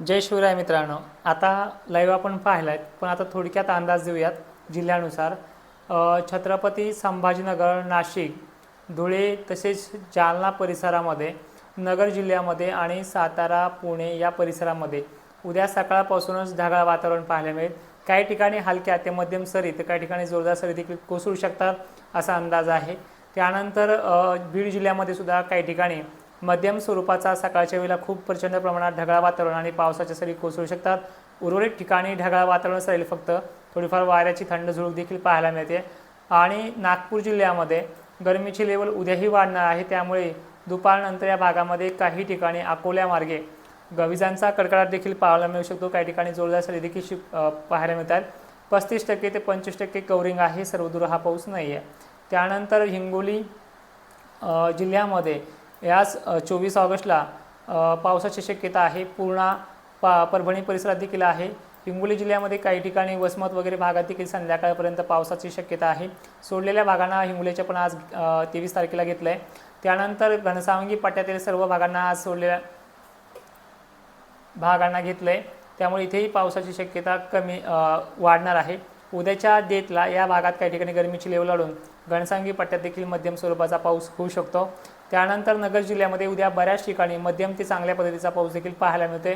जय शिवराय मित्रांनो. आता लाईव्ह आपण पाहिला आहे पण आता थोडक्यात अंदाज देऊयात जिल्ह्यानुसार. छत्रपती संभाजीनगर नाशिक धुळे तसेच जालना परिसरामध्ये नगर जिल्ह्यामध्ये आणि सातारा पुणे या परिसरामध्ये उद्या सकाळपासूनच ढगाळ वातावरण पाहायला मिळेल. काही ठिकाणी हलक्या ते मध्यम सरी तर काही ठिकाणी जोरदार सरी देखील कोसळू शकतात असा अंदाज आहे. त्यानंतर बीड जिल्ह्यामध्ये सुद्धा काही ठिकाणी मध्यम स्वरूपाचा सकाळच्या वेळेला खूप प्रचंड प्रमाणात ढगाळ वातावरण आणि पावसाच्या सरी कोसळू शकतात. उर्वरित ठिकाणी ढगाळ वातावरण असेल फक्त. थोडीफार वाऱ्याची थंड झुळूक देखील पाहायला मिळते. आणि नागपूर जिल्ह्यामध्ये गरमीची लेवल उद्याही वाढणार आहे. त्यामुळे दुपारनंतर या भागामध्ये काही ठिकाणी अकोल्या मार्गे गविजांचा कडकडाट देखील पाहायला मिळू शकतो. काही ठिकाणी जोरदार सरी देखील शिप पाहायला मिळतात. पस्तीस टक्के ते पंचवीस टक्के कवरिंग आहे. सर्वदूर हा पाऊस नाही आहे त्यानंतर हिंगोली जिल्ह्यामध्ये याच चोवीस ऑगस्टला पावसाची शक्यता आहे. पूर्णा पा परभणी परिसरात देखील आहे. हिंगोली जिल्ह्यामध्ये काही ठिकाणी वसमत वगैरे भागात देखील संध्याकाळपर्यंत पावसाची शक्यता आहे. सोडलेल्या भागांना हिंगोलीच्या पण आज तेवीस तारखेला घेतलं आहे त्यानंतर घनसावंगी पट्ट्यातील सर्व भागांना आज सोडलेल्या भागांना घेतलं आहे त्यामुळे इथेही पावसाची शक्यता कमी वाढणार आहे. उद्याच्या डेटला या भागात काही ठिकाणी गरमीची लेवल वाढून घनसांगी पट्ट्यात देखील मध्यम स्वरूपाचा पाऊस होऊ शकतो. त्यानंतर नगर जिल्ह्यामध्ये उद्या बऱ्याच ठिकाणी मध्यम ते चांगल्या पद्धतीचा पाऊस देखील पाहायला मिळतोय.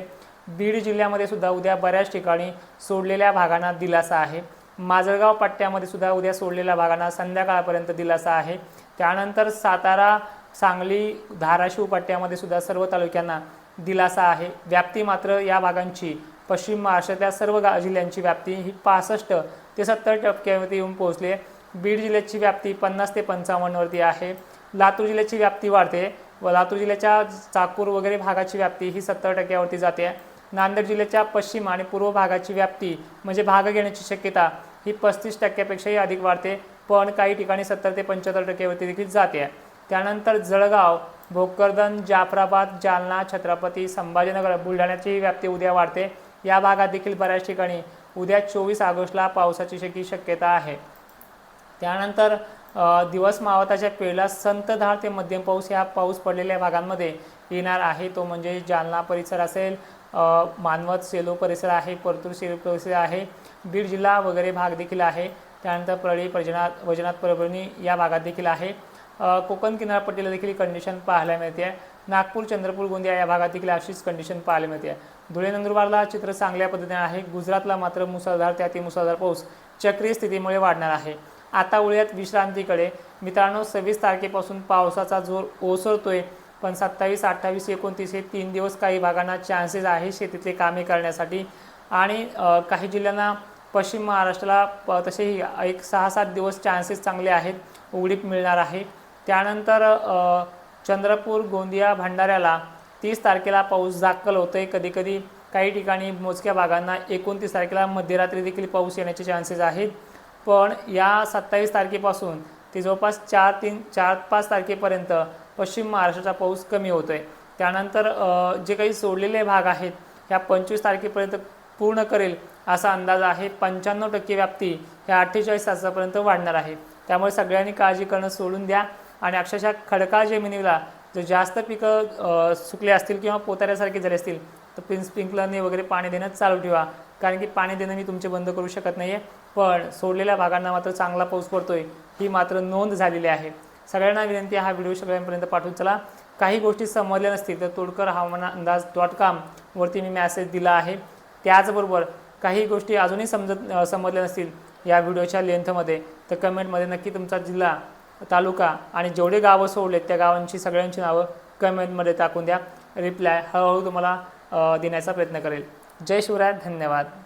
बीड जिल्ह्यामध्ये सुद्धा उद्या बऱ्याच ठिकाणी सोडलेल्या भागांना दिलासा आहे. माजळगाव पट्ट्यामध्ये सुद्धा उद्या सोडलेल्या भागांना संध्याकाळपर्यंत दिलासा आहे. त्यानंतर सातारा सांगली धाराशिव पट्ट्यामध्ये सुद्धा सर्व तालुक्यांना दिलासा आहे. व्याप्ती मात्र या भागांची पश्चिम महाराष्ट्रातल्या सर्व गा जिल्ह्यांची व्याप्ती ही पासष्ट ते सत्तर टक्क्यावरती येऊन पोहोचली आहे. बीड जिल्ह्याची व्याप्ती पन्नास ते पंचावन्नवरती आहे. लातूर जिल्ह्याची व्याप्ती वाढते व लातूर जिल्ह्याच्या चाकूर वगैरे भागाची व्याप्ती ही सत्तर टक्क्यावरती जाते. नांदेड जिल्ह्याच्या पश्चिम आणि पूर्व भागाची व्याप्ती म्हणजे भाग घेण्याची शक्यता ही पस्तीस टक्क्यापेक्षाही अधिक वाढते पण काही ठिकाणी सत्तर ते पंच्याहत्तर टक्क्यावरती देखील जाते. त्यानंतर जळगाव भोकरदन जाफराबाद जालना छत्रपती संभाजीनगर बुलढाण्याची व्याप्ती उद्या वाढते. या भागात देखील बऱ्याच ठिकाणी उद्या चोवीस ऑगस्टला पावसाची शकी शक्यता आहे. त्यानंतर दिवस मावताच्या वेळेला संतधार ते मध्यम पाऊस ह्या पाऊस पडलेल्या भागांमध्ये येणार आहे. तो म्हणजे जालना परिसर असेल मानवत सेलो परिसर आहे परतूर सेलो परिसर आहे बीड जिल्हा वगैरे भाग देखील आहे. त्यानंतर परळी वजनात वजनात परभणी या भागात देखील आहे. कोकण किनारपट्टीला देखील कंडिशन पाहायला मिळते. नागपूर चंद्रपूर गोंदिया या भागात देखील अशीच कंडिशन पाहायला मिळते. आहे धुळे नंदुरबारला चित्र चांगल्या पद्धतीने आहे. गुजरातला मात्र मुसळधार त्यातील मुसळधार पाऊस चक्रीय स्थितीमुळे वाढणार आहे. आता वळूयात विश्रांतीकडे. मित्रांनो सव्वीस तारखेपासून पावसाचा जोर ओसरतोय पण सत्तावीस अठ्ठावीस एकोणतीस हे तीन दिवस काही भागांना चान्सेस आहे शेतीतले कामे करण्यासाठी. आणि काही जिल्ह्यांना पश्चिम महाराष्ट्राला प तसेही एक सहा सात दिवस चान्सेस चांगले आहेत उघडीप मिळणार आहे. त्यानंतर चंद्रपूर गोंदिया भंडाऱ्याला तीस तारखेला पाऊस दाखल होतोय. आहे कधीकधी काही ठिकाणी मोजक्या भागांना एकोणतीस तारखेला मध्यरात्री देखील पाऊस येण्याचे चान्सेस आहेत. पण या सत्तावीस तारखेपासून ते जवळपास चार तीन चार पाच तारखेपर्यंत पश्चिम महाराष्ट्राचा पाऊस कमी होतो आहे त्यानंतर जे काही सोडलेले भाग आहेत ह्या पंचवीस तारखेपर्यंत पूर्ण करेल असा अंदाज आहे. पंच्याण्णव टक्के व्याप्ती ह्या अठ्ठेचाळीस तासापर्यंत वाढणार आहे. त्यामुळे सगळ्यांनी काळजी करणं सोडून द्या आणि अक्षरशः खडकाळ जमिनीला जर जास्त पिकं सुकले असतील किंवा पोताऱ्यासारखे झाले असतील तर पिन स्प्रिंकलरने वगैरे पाणी देणं चालू ठेवा. कारण की पाणी देणं मी तुमचे बंद करू शकत नाही आहे पण सोडलेल्या भागांना मात्र चांगला पाऊस पडतो आहे ही मात्र नोंद झालेली आहे. सगळ्यांना विनंती हा व्हिडिओ सगळ्यांपर्यंत पाठवून चला. काही गोष्टी समजल्या नसतील तर तोडकर हवामान अंदाज डॉट कॉम वरती मी मॅसेज दिला आहे. त्याचबरोबर काही गोष्टी अजूनही समजत समजल्या नसतील या व्हिडिओच्या लेंथमध्ये तर कमेंटमध्ये नक्की तुमचा जिल्हा तालुका आणि जेवढे गावं सोडलेत त्या गावांची सगळ्यांची नावं कमेंटमध्ये टाकून द्या. रिप्लाय हळूहळू तुम्हाला देण्याचा प्रयत्न करेल. जय शिवराय धन्यवाद.